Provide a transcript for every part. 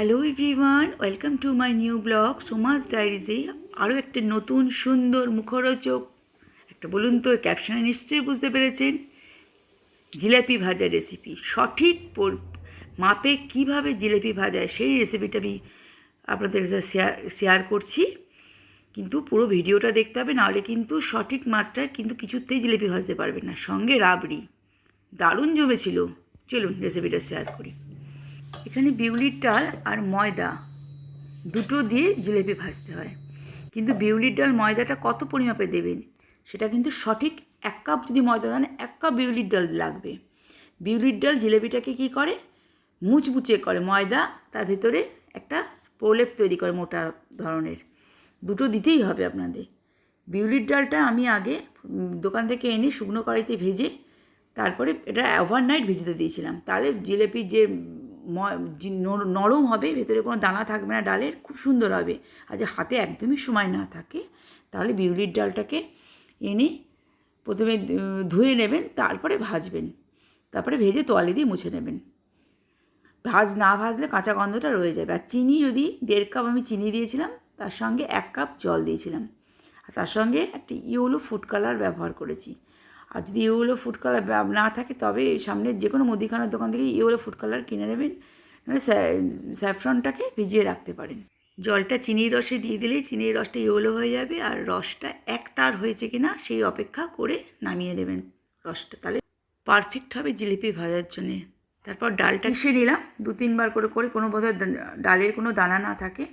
Hello everyone welcome to my new blog Soma's ডায়েরিজে আরও একটা নতুন সুন্দর মুখরোচক, একটা বলুন তো ক্যাপশনে নিশ্চয়ই বুঝতে পেরেছেন। জিলাপি ভাজা রেসিপি সঠিক মাপে কীভাবে জিলাপি ভাজা সেই রেসিপিটা আমি আপনাদের কাছে শেয়ার শেয়ার করছি। কিন্তু পুরো ভিডিওটা দেখতে হবে নাহলে কিন্তু সঠিক মাত্রায় কিন্তু কিছুতেই জিলিপি ভাজতে পারবেন না। সঙ্গে রাবড়ি, দারুণ জমেছিল। চলুন রেসিপিটা শেয়ার করি। এখানে বিউলির ডাল আর ময়দা। দুটো দিয়ে জিলেপি ভাজতে হয়। কিন্তু বিউলির ডাল ময়দাটা কত পরিমাপে দেবেন? সেটা কিন্তু সঠিক এক কাপ যদি ময়দা দেন, এক কাপ বিউলির ডাল লাগবে। বিউলির ডাল জিলেপিটাকে কি করে? মুচমুচে করে। ময়দা তার ভেতরে একটা প্রলেপ তৈরি করে মোটা ধরনের। দুটো দিতেই হবে আপনাদের। বিউলির ডালটা আমি আগে দোকান থেকে এনে শুকনো কড়াইতে ভেজে, তারপরে এটা ওভারনাইট ভিজতে দিয়েছিলাম। তাহলে জিলেপির যে নরম হবে, ভেতরে কোনো দানা থাকবে না ডালের, খুব সুন্দর হবে। আর যে হাতে একদমই সময় না থাকে, তাহলে বিউলির ডালটাকে এনে প্রথমে ধুয়ে নেবেন, তারপরে ভাজবেন। তারপরে ভেজে তোয়ালে দিয়ে মুছে নেবেন। ভাজ, না ভাজলে কাঁচা গন্ধটা রয়ে যাবে। আর চিনি যদি দেড় কাপ আমি চিনি দিয়েছিলাম, তার সঙ্গে এক কাপ জল দিয়েছিলাম। আর তার সঙ্গে একটা ইয়েলো ফুড কালার ব্যবহার করেছি। আর যদি ইয়েলো ফুড কালার না থাকে, তবে সামনে যে কোনো মুদিখানার দোকান থেকে ইয়েলো ফুড কালার কিনে নেবেন। নাহলে স্যাফরনটাকে ভিজিয়ে রাখতে পারেন। জলটা চিনির রসে দিয়ে দিলেই চিনির রসটা ইয়েলো হয়ে যাবে আর রসটা এক তার হয়েছে কিনা সেই অপেক্ষা করে নামিয়ে দেবেন রসটা। তাহলে পারফেক্ট হবে জিলিপি ভাজার জন্যে। তারপর ডালটা মিশিয়ে নিলাম। দু তিনবার করে করে কোনো বোধহয় ডালের কোনো দানা না থাকে,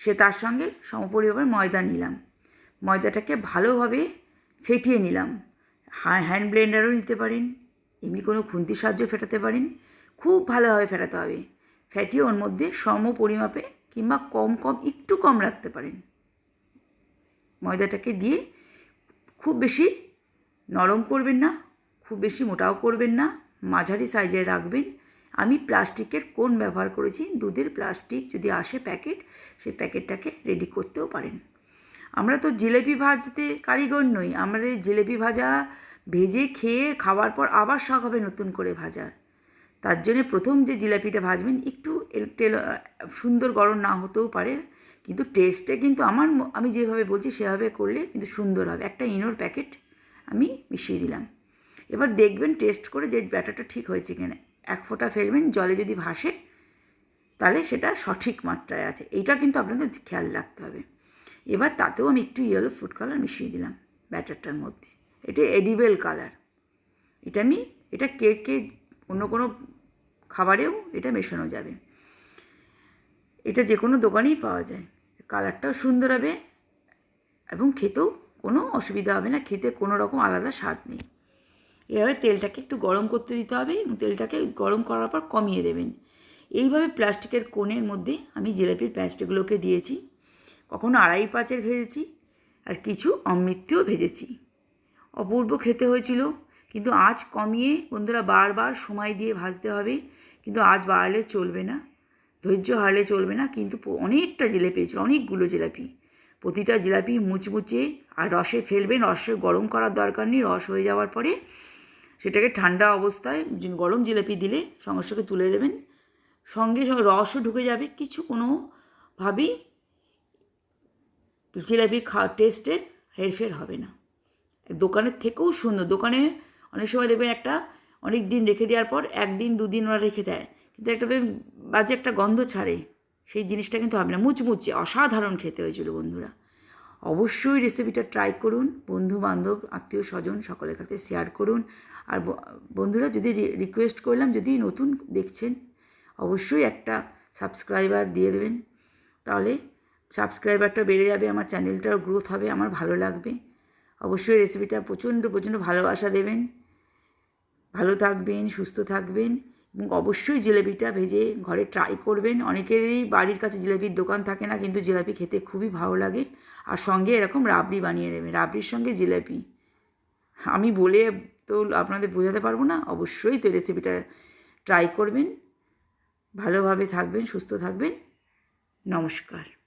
সে তার সঙ্গে সমপরিমাণ ময়দা নিলাম। ময়দাটাকে ভালোভাবে ফেটিয়ে নিলাম। হ্যান্ড ব্লেন্ডারও নিতে পারেন, এমনি কোনো খুন্তির সাহায্য ফেটাতে পারেন, খুব ভালোভাবে ফেটাতে হবে। ফেটিয়ে ওর মধ্যে সম পরিমাপে কিংবা কম কম একটু কম রাখতে পারেন। ময়দাটাকে দিয়ে খুব বেশি নরম করবেন না, খুব বেশি মোটাও করবেন না, মাঝারি সাইজে রাখবেন। আমি প্লাস্টিকের কোন ব্যবহার করেছি, দুধের প্লাস্টিক যদি আসে প্যাকেট সেই প্যাকেটটাকে রেডি করতেও পারেন। আমরা তো জিলেপি ভাজতে কারিগর নই আমাদের জিলেপি ভাজা ভেজে খেয়ে খাওয়ার পর আবার শখ হবে নতুন করে ভাজার তার জন্যে প্রথম যে জিলাপিটা ভাজবেন একটু তেল সুন্দর গরম না হতেও পারে, কিন্তু টেস্টে কিন্তু আমার আমি যেভাবে বলছি সেভাবে করলে কিন্তু সুন্দর হবে। একটা ইনোর প্যাকেট আমি মিশিয়ে দিলাম। এবার দেখবেন টেস্ট করে যে ব্যাটারটা ঠিক হয়েছে কিনা। এক ফোঁটা ফেলবেন, জলে যদি ভাসে, তাহলে সেটা সঠিক মাত্রায় আছে। এইটা কিন্তু আপনাদের খেয়াল রাখতে হবে। এবার তাতেও আমি একটু ইয়েলো ফুড কালার মিশিয়ে দিলাম ব্যাটারটার মধ্যে। এটা এডিবেল কালার এটা আমি, এটা কেকে অন্য কোনো খাবারেও এটা মেশানো যাবে। এটা যে কোনো দোকানেই পাওয়া যায়। কালারটাও সুন্দর হবে এবং খেতেও কোনো অসুবিধা হবে না, খেতে কোনো রকম আলাদা স্বাদ নেই। এভাবে তেলটাকে একটু গরম করতে দিতে হবে এবং তেলটাকে গরম করার পর কমিয়ে দেবেন। এইভাবে প্লাস্টিকের কোণের মধ্যে আমি জিলাপির প্যাঁচটাগুলোকে দিয়েছি। কখনো আড়াই পাঁচের ভেজেছি আর কিছু অমৃত্যও ভেজেছি। অপূর্ব খেতে হয়েছিল, কিন্তু আজ কমিয়ে বন্ধুরা বারবার সময় দিয়ে ভাজতে হবে, কিন্তু আজ বাড়ালে চলবে না। ধৈর্য হারলে চলবে না, কিন্তু অনেকটা জিলেপি হয়েছিল, অনেকগুলো জিলাপি। প্রতিটা জিলাপি মুচমুচে আর রসে ফেলবেন রসে গরম করার দরকার নেই, রস হয়ে যাওয়ার পরে সেটাকে ঠান্ডা অবস্থায় গরম জিলাপি দিলে সঙ্গে সঙ্গে তুলে দেবেন। সঙ্গে সঙ্গে রসও ঢুকে যাবে, কিছু কোনোভাবেই জিলাপির খা টেস্টের হেরফের হবে না। দোকানের থেকেও সুন্দর। দোকানে অনেক সময় দেখবেন একটা অনেক দিন রেখে দেওয়ার পর একদিন, দুদিন ওরা রেখে দেয়। কিন্তু একটা বাজে একটা গন্ধ ছাড়ে। সেই জিনিসটা কিন্তু হবে না। মুচমুচে, অসাধারণ খেতে হয়েছিল বন্ধুরা। অবশ্যই রেসিপিটা ট্রাই করুন। বন্ধু বান্ধব আত্মীয় স্বজন সকলের কাছে শেয়ার করুন। আর বন্ধুরা যদি রিকোয়েস্ট করলাম, যদি নতুন দেখছেন, অবশ্যই একটা সাবস্ক্রাইবার দিয়ে দেবেন। তাহলে সাবস্ক্রাইবারটা বেড়ে যাবে, আমার চ্যানেলটার গ্রোথ হবে, আমার ভালো লাগবে। অবশ্যই রেসিপিটা প্রচণ্ড প্রচণ্ড ভালোবাসা দেবেন। ভালো থাকবেন, সুস্থ থাকবেন এবং অবশ্যই জিলেপিটা ভেজে ঘরে ট্রাই করবেন। অনেকেরই বাড়ির কাছে জিলেপির দোকান থাকে না, কিন্তু জিলাপি খেতে খুবই ভালো লাগে। আর সঙ্গে এরকম রাবড়ি বানিয়ে নেবেন, রাবড়ির সঙ্গে জিলাপি। আমি বলে তো আপনাদের বোঝাতে পারব না, অবশ্যই তো রেসিপিটা ট্রাই করবেন। ভালোভাবে থাকবেন, সুস্থ থাকবেন। নমস্কার।